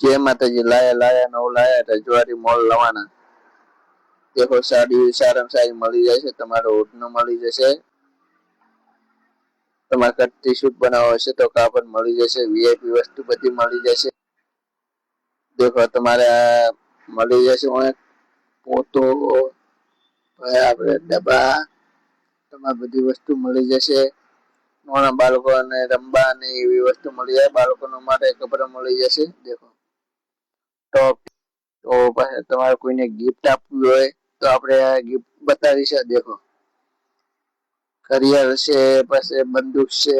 જય માતાજી લાયા લાયા, નવ લાયા રજવાડી મોલ લવાના દેખો, સાડી સારામાં સારી મળી જશે તમારો ઓઢનો મળી જશે. તમારે કટથી શૂટ બનાવવો હશે તો કાપડ મળી જશે વીઆઈપી વસ્તુ બધી મળી જશે. દેખો, તમારે આ મળી જશે પોતો આપણે ડબ્બા, તમારે બધી વસ્તુ મળી જશે. નાના બાળકોને રમવા ને એવી વસ્તુ મળી જાય, બાળકોનો માટે કપડા મળી જશે, દેખો. ટોપ તો તમારે કોઈને ગિફ્ટ આપવી હોય, તો આપણે ગિફ્ટ બતાવી છે, દેખો. કરિયર છે, પછી બંદૂક છે,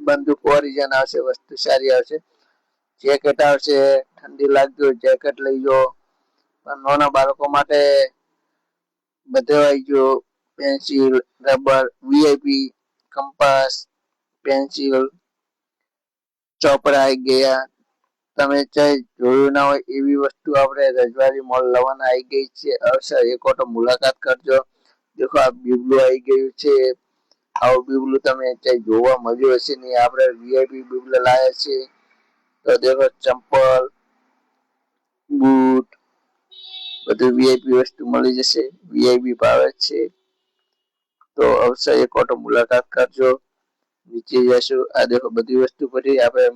બંદૂક ઓરિજન આવશે, વસ્તુ સારી આવશે. જેકેટ આવશે, ઠંડી લાગતી હોય જેકેટ લઈ જાઓ નાના બાળકો માટે બધે આવી ગયો pencil rubber VIP compass pencil ચોપડા આવી ગયા. તમે ચાહે જોયું ના હોય એવી વસ્તુ આપણે રજવાડી મોલ લવાના આવી ગઈ છે. અવસર એક વખત મુલાકાત કરજો. દેખો, આ બીબલું આવી ગયું છે. આવું બીબલું તમે જોવા મળ્યું હશે નહીં. આપણે વીઆઈપી બીબલું લાયા છે તો દેખો, ચંપલ, બૂટ, બધું વીઆઈપી વસ્તુ મળી જશે. વીઆઈપી ભાવે છે. તો અવશ્ય એક ઓટો મુલાકાત કરજો. નીચે જશું આ દેખો, બધી વસ્તુ પછી આપણે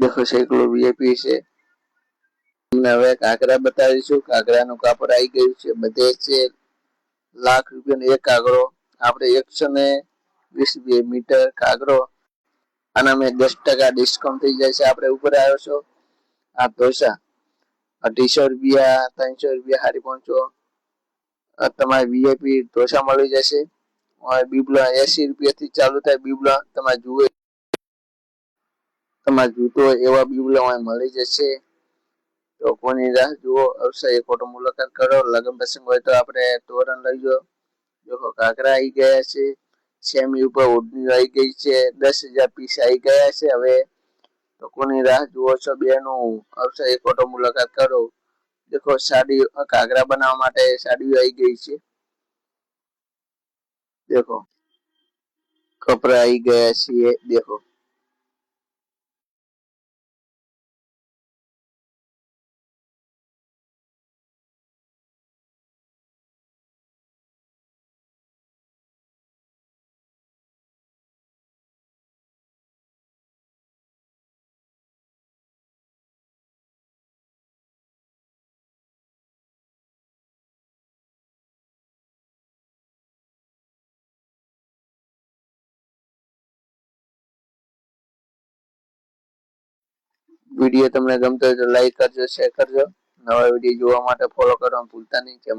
દેખો સેકલો વીઆઈપી છે. તમને હવે કાંકરા બતાવીશું. કાંકરાનું કાપડ આવી ગયું છે, બધે છે. લાખ રૂપિયાનો એક કાગડો. આપણે એકસો ને વીસ મીટર કાગડો. આના મેં દસ ટકા ડિસ્કાઉન્ટ થઈ જાય છે. આપણે ઉપર આવ્યો છો. આ ઢોસા. અઢીસો રૂપિયા, ત્રણસો રૂપિયા હારી પહોંચો. તમારે વીઆઈપી ઢોસા મળી જશે. બીબલા એસી રૂપિયાથી ચાલુ થાય. બીબલા તમારે જુએ. તમારે જૂતો એવા બીબલા મળી જશે. તો કોની રાહ જુઓ? અવશ્ય એક ફોટો મુલાકાત કરો. લગ્ન પ્રસંગ હોય તો આપણે તોરણ લઈ જો કાંકરા આવી ગયા છે. સેમી ઉપર ઓઢણી આવી ગઈ છે. દસ હજાર પીસ આવી ગયા છે. હવે તો કોની રાહ જુઓ છો બેનું? અવશ્ય એક ફોટો મુલાકાત કરો. દેખો, સાડી કાંકરા બનાવવા માટે સાડી આવી ગઈ છે. દેખો કપડા આવી ગયા છે દેખો વીડિયો તમને ગમતો હોય તો લાઈક કરજો શેર કરજો. નવા વીડિયો જોવા માટે ફોલો કરવાનું ભૂલતા નહીં.